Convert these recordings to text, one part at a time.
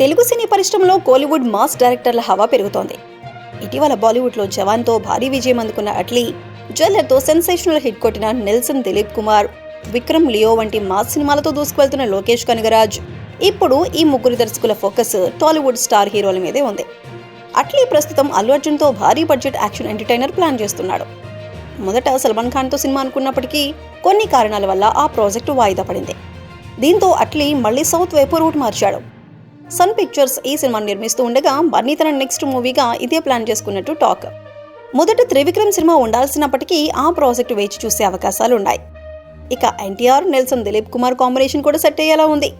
తెలుగు సినీ పరిశ్రమలో కోలీవుడ్ మాస్ డైరెక్టర్ల హవా పెరుగుతోంది. ఇటీవల బాలీవుడ్లో జవాన్తో భారీ విజయం అందుకున్న అట్లీ జ్వెల్లర్తో సెన్సేషనల్ హిట్ కొట్టిన నెల్సన్ దిలీప్ కుమార్ విక్రమ్ లియో వంటి మాస్ సినిమాలతో దూసుకువెళ్తున్న లోకేష్ కనగరాజ్. ఇప్పుడు ఈ ముగ్గురు దర్శకుల ఫోకస్ టాలీవుడ్ స్టార్ హీరోల మీదే ఉంది. అట్లీ ప్రస్తుతం అల్లు అర్జున్తో భారీ బడ్జెట్ యాక్షన్ ఎంటర్టైనర్ ప్లాన్ చేస్తున్నాడు. మొదట సల్మాన్ ఖాన్తో సినిమా అనుకున్నప్పటికీ కొన్ని కారణాల వల్ల ఆ ప్రాజెక్టు వాయిదా పడింది. దీంతో అట్లీ మళ్ళీ సౌత్ వైపు రూట్ మార్చాడు. సన్ పిక్చర్స్ ఈ సినిమాను నిర్మిస్తూ ఉండగా బన్నీ తన నెక్స్ట్ మూవీగా ఇదే ప్లాన్ చేసుకున్నట్టు టాక్. మొదట త్రివిక్రమ్ సినిమా ఉండాల్సినప్పటికీ ఆ ప్రాజెక్టు వేచి చూసే అవకాశాలు ఉన్నాయి ఇక ఎన్టీఆర్ నెల్సన్ దిలీప్ కుమార్ కాంబినేషన్ కూడా సెట్ అయ్యేలా ఉంది.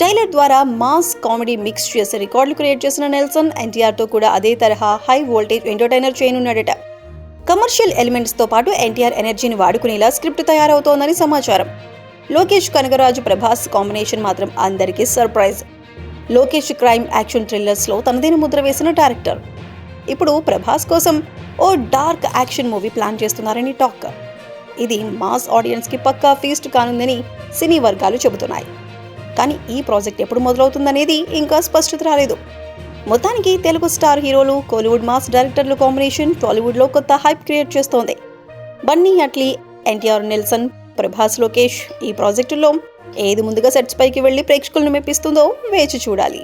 జైలర్ ద్వారా మాస్ కామెడీ మిక్స్ చేసి రికార్డులు క్రియేట్ చేసిన నెల్సన్ ఎన్టీఆర్తో కూడా అదే తరహా హై వోల్టేజ్ ఎంటర్టైనర్ చేయనున్నాడట. కమర్షియల్ ఎలిమెంట్స్తో పాటు ఎన్టీఆర్ ఎనర్జీని వాడుకునేలా స్క్రిప్ట్ తయారవుతోందని సమాచారం. లోకేష్ కనగరాజు ప్రభాస్ కాంబినేషన్ మాత్రం అందరికీ సర్ప్రైజ్. లోకేష్ క్రైమ్ యాక్షన్ థ్రిల్లర్స్లో తనదైన ముద్ర వేసిన డైరెక్టర్. ఇప్పుడు ప్రభాస్ కోసం ఓ డార్క్ యాక్షన్ మూవీ ప్లాన్ చేస్తున్నారని టాక్ ఇది మాస్ ఆడియన్స్కి పక్కా ఫీస్ట్ కానుందని సినీ వర్గాలు చెబుతున్నాయి. కానీ ఈ ప్రాజెక్ట్ ఎప్పుడు మొదలవుతుందనేది ఇంకా స్పష్టత రాలేదు. మొత్తానికి తెలుగు స్టార్ హీరోలు కోలీవుడ్ మాస్ డైరెక్టర్లు కాంబినేషన్ టాలీవుడ్లో కొత్త హైప్ క్రియేట్ చేస్తోంది. బన్నీ అట్లీ ఎన్టీఆర్ నెల్సన్ ప్రభాస్ లోకేష్ ఈ ప్రాజెక్టులో ఏది ముందుగా సెట్స్ పైకి వెళ్ళి ప్రేక్షకులను మెప్పిస్తుందో వేచి చూడాలి.